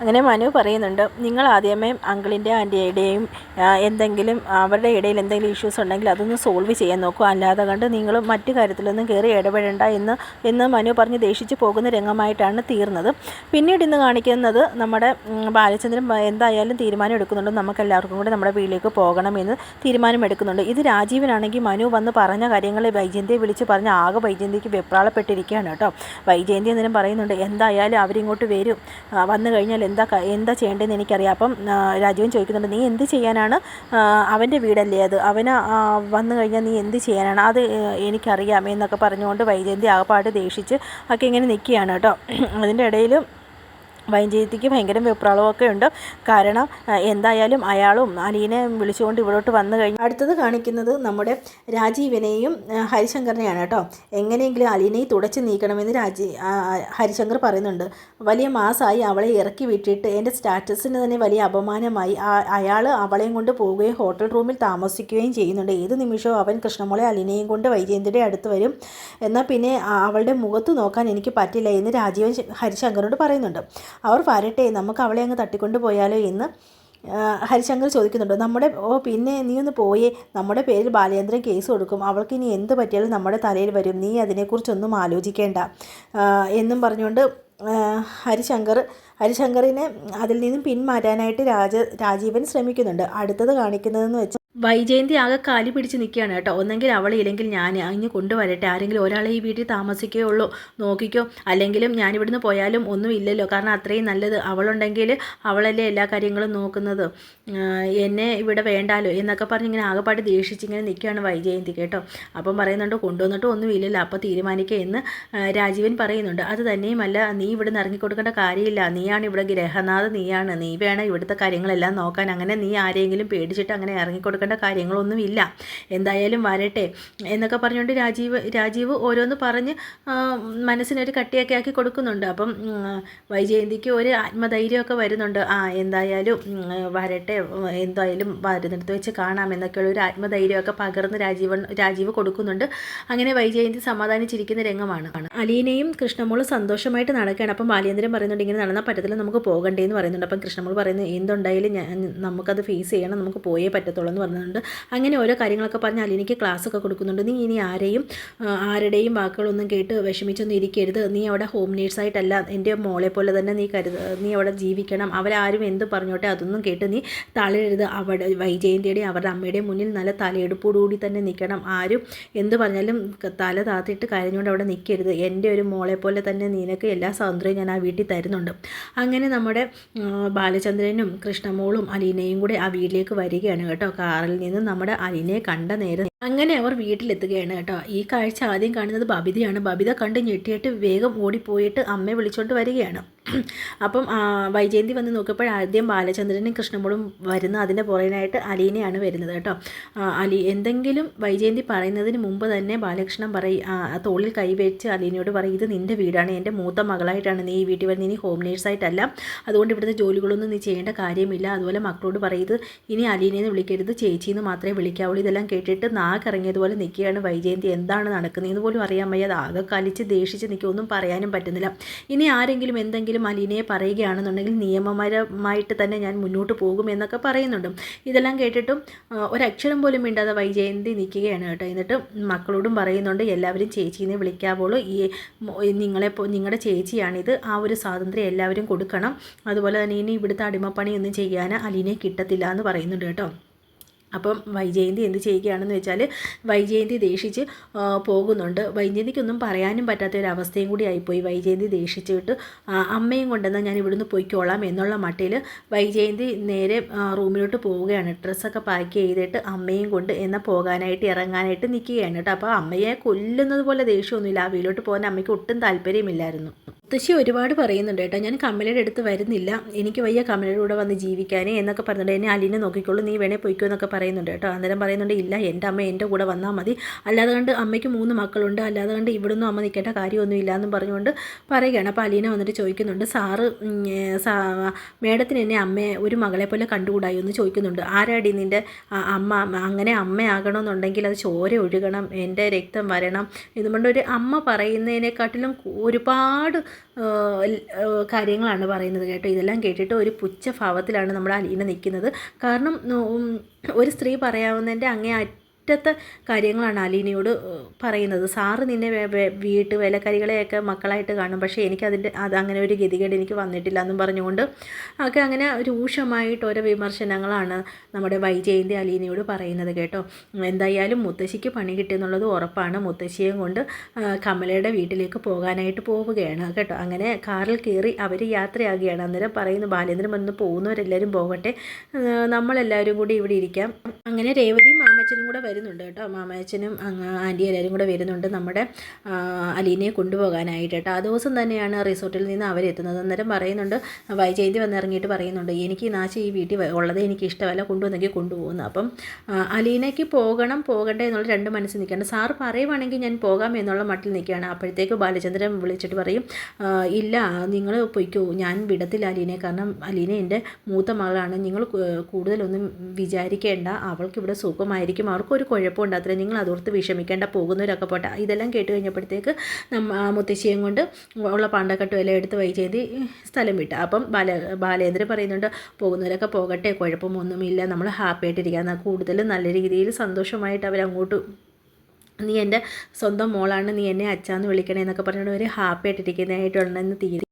അങ്ങനെ മനു പറയുന്നുണ്ട് നിങ്ങൾ ആദ്യമേ അങ്കിളിന്റെ ആന്റിയുടെയും എന്തെങ്കിലും അവരുടെ ഇടയിൽ എന്തെങ്കിലും ഇഷ്യൂസ് ഉണ്ടെങ്കിൽ അതൊന്ന് സോൾവ് ചെയ്യാൻ നോക്കൂ. അല്ലാതെ കണ്ട് നിങ്ങൾ മറ്റു കാര്യത്തിലൊന്നും കയറി ഇടപെടേണ്ട എന്ന് എന്ന് മനു പറഞ്ഞ് ദേഷിച്ച് പോകുന്ന രംഗമായിട്ടാണ് തീർന്നത്. പിന്നീട് ഇന്ന് കാണിക്കുന്നത് നമ്മുടെ ബാലചന്ദ്രൻ എന്തായാലും തീരുമാനം എടുക്കുന്നുണ്ട്. നമുക്ക് എല്ലാവർക്കും കൂടി നമ്മുടെ വീട്ടിലേക്ക് പോകണമെന്ന് തീരുമാനം എടുക്കുന്നുണ്ട്. ഇത് രാജീവനാണെങ്കിൽ മനു വന്ന് പറഞ്ഞ കാര്യങ്ങൾ വൈജയന്തിയെ വിളിച്ച് പറഞ്ഞ് ആകെ വൈജയന്തിക്ക് വെപ്രാളപ്പെട്ടിരിക്കുകയാണ് കേട്ടോ. വൈജയന്തി എന്തിനും പറയുന്നുണ്ട് എന്തായാലും അവരിങ്ങോട്ട് വരും. വന്നു കഴിഞ്ഞാൽ എന്താ എന്താ ചെയ്യേണ്ടതെന്ന് എനിക്കറിയാം. അപ്പം രാജുവൻ ചോദിക്കുന്നുണ്ട് നീ എന്ത് ചെയ്യാനാണ് അവന്റെ വീടല്ലേ അത്? അവന് വന്നു കഴിഞ്ഞാൽ നീ എന്ത് ചെയ്യാനാണ്? അത് എനിക്കറിയാം എന്നൊക്കെ പറഞ്ഞുകൊണ്ട് വൈജയന്തി ആകപ്പാട് ദേഷിച്ച് ഒക്കെ ഇങ്ങനെ നിൽക്കുകയാണ് കേട്ടോ. അതിന്റെ ഇടയിൽ വൈജയന്തിക്ക് ഭയങ്കര വിപ്രളവൊക്കെ ഉണ്ട്. കാരണം എന്തായാലും അയാളും അലീനെ വിളിച്ചുകൊണ്ട് ഇവിടോട്ട് വന്നു കഴിഞ്ഞു. അടുത്തത് കാണിക്കുന്നത് നമ്മുടെ രാജീവിനെയും ഹരിശങ്കറിനെയാണ് കേട്ടോ. എങ്ങനെയെങ്കിലും അലീനെ തുടച്ച് നീക്കണമെന്ന് രാജീ ഹരിശങ്കർ പറയുന്നുണ്ട്. വലിയ മാസമായി അവളെ ഇറക്കി വിട്ടിട്ട് എന്റെ സ്റ്റാറ്റസിന് തന്നെ വലിയ അപമാനമായി അയാൾ അവളെയും കൊണ്ട് പോവുകയും ഹോട്ടൽ റൂമിൽ താമസിക്കുകയും ചെയ്യുന്നുണ്ട്. ഏത് നിമിഷവും അവൻ കൃഷ്ണമോളെ അലീനയും കൊണ്ട് വൈജയന്തിയുടെ അടുത്ത് വരും. എന്നാൽ പിന്നെ അവളുടെ മുഖത്ത് നോക്കാൻ എനിക്ക് പറ്റില്ല എന്ന് രാജീവൻ ഹരിശങ്കറോട് പറയുന്നുണ്ട്. അവർ വരട്ടെ നമുക്ക് അവളെ അങ്ങ് തട്ടിക്കൊണ്ട് പോയാലോ എന്ന് ഹരിശങ്കർ ചോദിക്കുന്നുണ്ട്. നമ്മുടെ ഓ പിന്നെ നീ ഒന്ന് പോയേ നമ്മുടെ പേരിൽ ബാലേന്ദ്രൻ കേസ് കൊടുക്കും. അവൾക്ക് ഇനി എന്ത് പറ്റിയാലും നമ്മുടെ തലയിൽ വരും. നീ അതിനെക്കുറിച്ചൊന്നും ആലോചിക്കേണ്ട എന്നും പറഞ്ഞുകൊണ്ട് ഹരിശങ്കർ ഹരിശങ്കറിനെ അതിൽ നിന്നും പിന്മാറ്റാനായിട്ട് രാജ രാജീവൻ ശ്രമിക്കുന്നുണ്ട്. അടുത്തത് കാണിക്കുന്നതെന്ന് വെച്ചാൽ വൈജയന്തി ആകെ കാലി പിടിച്ച് നിൽക്കുകയാണ് കേട്ടോ. ഒന്നെങ്കിൽ അവൾ ഇല്ലെങ്കിൽ ഞാൻ അങ്ങ് കൊണ്ടുവരട്ടെ. ആരെങ്കിലും ഒരാളെ ഈ വീട്ടിൽ താമസിക്കുകയുള്ളൂ നോക്കിക്കോ. അല്ലെങ്കിലും ഞാൻ ഇവിടുന്ന് പോയാലും ഒന്നും ഇല്ലല്ലോ. കാരണം അത്രയും നല്ലത് അവളുണ്ടെങ്കിൽ അവളല്ലേ എല്ലാ കാര്യങ്ങളും നോക്കുന്നത്. എന്നെ ഇവിടെ വേണ്ടാലോ എന്നൊക്കെ പറഞ്ഞ് ഇങ്ങനെ ആകെപ്പാട് ദേഷിച്ച് ഇങ്ങനെ നിൽക്കുകയാണ് വൈജയന്തി കേട്ടോ. അപ്പം പറയുന്നുണ്ട് കൊണ്ടുവന്നിട്ട് ഒന്നും ഇല്ലല്ലോ. അപ്പോൾ തീരുമാനിക്കുക എന്ന് രാജീവൻ പറയുന്നുണ്ട്. അത് തന്നെയുമല്ല നീ ഇവിടെ നിന്ന് ഇറങ്ങിക്കൊടുക്കേണ്ട കാര്യമില്ല. നീയാണ് ഇവിടെ ഗ്രഹനാഥ് നീയാണ്. നീ വേണം ഇവിടുത്തെ കാര്യങ്ങളെല്ലാം നോക്കാൻ. അങ്ങനെ നീ ആരെങ്കിലും പേടിച്ചിട്ട് അങ്ങനെ ഇറങ്ങിക്കൊടുക്കേണ്ട കാര്യങ്ങളൊന്നും ഇല്ല എന്തായാലും വരട്ടെ എന്നൊക്കെ പറഞ്ഞുകൊണ്ട് രാജീവ് രാജീവ് ഓരോന്ന് പറഞ്ഞ് മനസ്സിനൊരു കട്ടിയൊക്കെ ആക്കി കൊടുക്കുന്നുണ്ട്. അപ്പം വൈജയന്തിക്ക് ഒരു ആത്മധൈര്യമൊക്കെ വരുന്നുണ്ട്. ആ എന്തായാലും വരട്ടെ. എന്തായാലും വരുന്നിടത്ത് വെച്ച് കാണാം എന്നൊക്കെയുള്ള ഒരു ആത്മധൈര്യമൊക്കെ പകർന്ന് രാജീവൻ രാജീവ് കൊടുക്കുന്നുണ്ട്. അങ്ങനെ വൈജയന്തി സമാധാനിച്ചിരിക്കുന്ന രംഗമാണ്. അലീനയും കൃഷ്ണമോളും സന്തോഷമായിട്ട് നടക്കുകയാണ്. അപ്പം ബാലേന്ദ്രൻ പറയുന്നുണ്ട് ഇങ്ങനെ നടന്ന പറ്റത്തില്ല നമുക്ക് പോകണ്ടേ എന്ന് പറയുന്നുണ്ട്. അപ്പം കൃഷ്ണമോൾ പറയുന്നത് എന്തുണ്ടായാലും ഞാൻ നമുക്കത് ഫേസ് ചെയ്യണം നമുക്ക് പോയേ പറ്റത്തുള്ളൂ എന്ന് പറയുന്നുണ്ട് അങ്ങനെ ഓരോ കാര്യങ്ങളൊക്കെ പറഞ്ഞ് അലീനയ്ക്ക് ക്ലാസ് ഒക്കെ കൊടുക്കുന്നുണ്ട്. നീ ഇനി ആരെയും ആരുടെയും വാക്കുകളൊന്നും കേട്ട് വിഷമിച്ചൊന്നും ഇരിക്കരുത്. നീ അവിടെ ഹോം നേഴ്സായിട്ടല്ല എന്റെ മോളെ പോലെ തന്നെ നീ കരുത നീ അവിടെ ജീവിക്കണം. അവരാരും എന്ത് പറഞ്ഞോട്ടെ അതൊന്നും കേട്ട് നീ തളരരുത്. അവിടെ വൈജയന്തിയുടെയും അവരുടെ അമ്മയുടെയും മുന്നിൽ നല്ല തലയെടുപ്പോടുകൂടി തന്നെ നിൽക്കണം. ആരും എന്ത് പറഞ്ഞാലും തല താത്തിട്ട് കരഞ്ഞുകൊണ്ട് അവിടെ നിൽക്കരുത്. എന്റെ ഒരു മോളെ പോലെ തന്നെ നിനക്ക് എല്ലാ സ്വാതന്ത്ര്യവും ഞാൻ ആ വീട്ടിൽ തരുന്നുണ്ട്. അങ്ങനെ നമ്മുടെ ബാലചന്ദ്രനും കൃഷ്ണമോളും അലീനയും കൂടെ ആ വീട്ടിലേക്ക് വരികയാണ് കേട്ടോ. കാറിൽ നിന്ന് നമ്മുടെ അലിനെ കണ്ട നേരം അങ്ങനെ അവർ വീട്ടിലെത്തുകയാണ് കേട്ടോ. ഈ കാഴ്ച ആദ്യം കാണുന്നത് ബബിതയാണ്. ബബിത കണ്ട് ഞെട്ടിയിട്ട് വേഗം ഓടിപ്പോയിട്ട് അമ്മയെ വിളിച്ചോണ്ട് വരികയാണ്. അപ്പം വൈജയന്തി വന്ന് നോക്കിയപ്പോൾ ആദ്യം ബാലചന്ദ്രനും കൃഷ്ണമോളും വരുന്ന അതിന്റെ പുറകിനായിട്ട് അലീനയാണ് വരുന്നത് കേട്ടോ. അലി എന്തെങ്കിലും വൈജയന്തി പറയുന്നതിന് മുമ്പ് തന്നെ ബാലകൃഷ്ണൻ പറയും തോളിൽ കൈവച്ച് അലീനയോട് പറയും ഇത് നിന്റെ വീടാണ്. എന്റെ മൂത്ത മകളായിട്ടാണ് നീ ഈ വീട്ടിൽ വരുന്നത്. ഇനി ഹോം നേഴ്സായിട്ടല്ല അതുകൊണ്ട് ഇവിടുത്തെ ജോലികളൊന്നും നീ ചെയ്യേണ്ട കാര്യമില്ല. അതുപോലെ മക്കളോട് പറയുന്നത് ഇനി അലീനയെന്ന് വിളിക്കരുത്. ചേച്ചിയെന്ന് മാത്രമേ വിളിക്കാവുള്ളൂ. ഇതെല്ലാം കേട്ടിട്ട് നാക്കിറങ്ങിയതുപോലെ നിൽക്കുകയാണ് വൈജയന്തി. എന്താണ് നടക്കുന്നതെന്ന് പോലും അറിയാൻ വയ്യാതെ ആകെ കലിച്ച് ദേഷിച്ച് നിൽക്കുക. ഒന്നും പറയാനും പറ്റുന്നില്ല. ഇനി ആരെങ്കിലും എന്തെങ്കിലും അലീനയെ പറയുകയാണെന്നുണ്ടെങ്കിൽ നിയമപരമായിട്ട് തന്നെ ഞാൻ മുന്നോട്ട് പോകും എന്നൊക്കെ പറയുന്നുണ്ട്. ഇതെല്ലാം കേട്ടിട്ടും ഒരക്ഷരം പോലും മിണ്ടാതെ വൈജയന്തി നിൽക്കുകയാണ് കേട്ടോ. എന്നിട്ട് മക്കളോടും പറയുന്നുണ്ട് എല്ലാവരും ചേച്ചീനെ വിളിക്കാവുള്ളൂ. ഈ നിങ്ങളെ നിങ്ങളുടെ ചേച്ചിയാണിത്. ആ ഒരു സ്വാതന്ത്ര്യം എല്ലാവരും കൊടുക്കണം. അതുപോലെ തന്നെ ഇനി ഇവിടുത്തെ അടിമപ്പണിയൊന്നും ചെയ്യാൻ അലീനെ കിട്ടത്തില്ല എന്ന് പറയുന്നുണ്ട് കേട്ടോ. അപ്പം വൈജയന്തി എന്ത് ചെയ്യുകയാണെന്ന് വെച്ചാൽ വൈജയന്തി ദേഷിച്ച് പോകുന്നുണ്ട്. വൈജയന്തിക്കൊന്നും പറയാനും പറ്റാത്ത ഒരു അവസ്ഥയും കൂടി ആയിപ്പോയി. വൈജയന്തി ദേഷിച്ചിട്ട് അമ്മയും കൊണ്ടുവന്നാൽ ഞാൻ ഇവിടുന്ന് പോയിക്കോളാം എന്നുള്ള മട്ടിൽ വൈജയന്തി നേരെ റൂമിലോട്ട് പോവുകയാണ്. ഡ്രസ്സൊക്കെ പാക്ക് ചെയ്തിട്ട് അമ്മയും കൊണ്ട് എന്നാൽ പോകാനായിട്ട് ഇറങ്ങാനായിട്ട് നിൽക്കുകയാണ് കേട്ടോ. അപ്പോൾ അമ്മയെ കൊല്ലുന്നത് പോലെ ദേഷ്യമൊന്നുമില്ല. ആ വീട്ടിലോട്ട് പോകാൻ അമ്മയ്ക്ക് ഒട്ടും താല്പര്യമില്ലായിരുന്നു. മുത്തശ്ശി ഒരുപാട് പറയുന്നുണ്ട് കേട്ടോ ഞാൻ കമലയുടെ അടുത്ത് വരുന്നില്ല. എനിക്ക് വയ്യ കമലയുടെ കൂടെ വന്ന് ജീവിക്കാനേ എന്നൊക്കെ പറഞ്ഞിട്ട് എന്നെ അലിനെ നോക്കിക്കോളൂ നീ വേണേ പൊയ്ക്കോ എന്നൊക്കെ പറയുന്നുണ്ട് കേട്ടോ. അന്നേരം പറയുന്നുണ്ട് ഇല്ല എന്റെ അമ്മ എന്റെ കൂടെ വന്നാൽ മതി. അല്ലാതെ കണ്ട് അമ്മയ്ക്ക് മൂന്ന് മക്കളുണ്ട്. അല്ലാതെ കണ്ട് ഇവിടുന്ന് അമ്മ നിൽക്കേണ്ട കാര്യമൊന്നും ഇല്ല എന്നും പറഞ്ഞുകൊണ്ട് പറയുകയാണ്. അപ്പോൾ അലീന വന്നിട്ട് ചോദിക്കുന്നുണ്ട് സാറ് സാ മേഡത്തിന് എന്നെ അമ്മയെ ഒരു മകളെ പോലെ കണ്ടുകൂടായി? എന്ന് ചോദിക്കുന്നുണ്ട്. ആരാടി നിന്റെ അമ്മ? അങ്ങനെ അമ്മയാകണമെന്നുണ്ടെങ്കിൽ അത് ചോര ഒഴുകണം എന്റെ രക്തം വരണം ഇതും ഒരു അമ്മ പറയുന്നതിനെക്കാട്ടിലും ഒരുപാട് കാര്യങ്ങളാണ് പറയുന്നത് കേട്ടോ. ഇതെല്ലാം കേട്ടിട്ട് ഒരു പുച്ഛഭാവത്തിലാണ് നമ്മൾ അലീന നിൽക്കുന്നത്. കാരണം ഒരു സ്ത്രീ പറയാവുന്നതിന്റെ അങ്ങേ അറ്റത്തെ കാര്യങ്ങളാണ് അലീനയോട് പറയുന്നത്. സാറ് നിന്നെ വീട്ട് വേലക്കാരികളെയൊക്കെ മക്കളായിട്ട് കാണും. പക്ഷേ എനിക്കതിന്റെ അത് അങ്ങനെ ഒരു ഗതികേട് എനിക്ക് വന്നിട്ടില്ല എന്നും പറഞ്ഞുകൊണ്ട് ഒക്കെ അങ്ങനെ രൂക്ഷമായിട്ട് ഓരോ വിമർശനങ്ങളാണ് നമ്മുടെ വൈജയന്തി അലീനയോട് പറയുന്നത് കേട്ടോ. എന്തായാലും മുത്തശ്ശിക്ക് പണി കിട്ടിയെന്നുള്ളത് ഉറപ്പാണ്. മുത്തശ്ശിയെയും കൊണ്ട് കമലയുടെ വീട്ടിലേക്ക് പോകാനായിട്ട് പോവുകയാണ് കേട്ടോ. അങ്ങനെ കാറിൽ കയറി അവർ യാത്രയാകുകയാണ്. അന്നേരം പറയുന്നു ബാലേന്ദ്രൻ വന്ന് പോകുന്നവരെല്ലാവരും പോകട്ടെ. നമ്മളെല്ലാവരും കൂടി ഇവിടെ ഇരിക്കാം. അങ്ങനെ രേവതിയും മാമച്ചനും കൂടെ വരുന്നുണ്ട് കേട്ടോ. മാമയച്ചനും ആന്റി എല്ലാവരും കൂടെ വരുന്നുണ്ട് നമ്മുടെ അലീനയെ കൊണ്ടുപോകാനായിട്ട് കേട്ടോ. ആ ദിവസം തന്നെയാണ് റിസോർട്ടിൽ നിന്ന് അവരെത്തുന്നത്. അന്നേരം പറയുന്നുണ്ട് വൈജയന്തി വന്നിറങ്ങിയിട്ട് പറയുന്നുണ്ട് എനിക്ക് നാശം ഈ വീട്ടിൽ ഉള്ളത് എനിക്ക് ഇഷ്ടമല്ല കൊണ്ടുവന്നെങ്കിൽ കൊണ്ടുപോകുന്നു. അപ്പം അലീനയ്ക്ക് പോകണം പോകണ്ടേ എന്നുള്ള രണ്ട് മനസ്സിൽ നിൽക്കുകയാണ്. സാർ പറയുവാണെങ്കിൽ ഞാൻ പോകാം എന്നുള്ള മട്ടിൽ നിൽക്കുകയാണ്. അപ്പോഴത്തേക്ക് ബാലചന്ദ്രൻ വിളിച്ചിട്ട് പറയും ഇല്ല നിങ്ങൾ പൊയ്ക്കോ. ഞാൻ വിടത്തില്ല അലീനയെ. കാരണം അലീന എന്റെ മൂത്ത മകളാണ്. നിങ്ങൾ കൂടുതലൊന്നും വിചാരിക്കേണ്ട. അവൾക്ക് ഇവിടെ സുഖമായിരിക്കും അവർക്കൊരു കുഴപ്പം ഉണ്ടാകത്തില്ല നിങ്ങൾ അതോർത്ത് വിഷമിക്കേണ്ട പോകുന്നവരൊക്കെ പോട്ടെ. ഇതെല്ലാം കേട്ട് കഴിഞ്ഞപ്പോഴത്തേക്ക് നമ്മ മുത്തശ്ശിയും കൊണ്ട് ഉള്ള പാണ്ടക്കെട്ടും എല്ലാം എടുത്ത് വൈ ചെയ്ത് സ്ഥലം വിട്ടു. അപ്പം ബാല ബാലേന്ദ്രൻ പറയുന്നുണ്ട് പോകുന്നവരൊക്കെ പോകട്ടെ കുഴപ്പമൊന്നുമില്ല. നമ്മൾ ഹാപ്പി ആയിട്ടിരിക്കുക കൂടുതൽ നല്ല രീതിയിൽ സന്തോഷമായിട്ട് അവരങ്ങോട്ട് നീ എന്റെ സ്വന്തം മോളാണ് നീ എന്നെ അച്ചാന്ന് വിളിക്കണേ എന്നൊക്കെ പറഞ്ഞുകൊണ്ട് ഒരു ഹാപ്പി ആയിട്ടിരിക്കുന്നതായിട്ടുണ്ടെന്ന് തീരെ.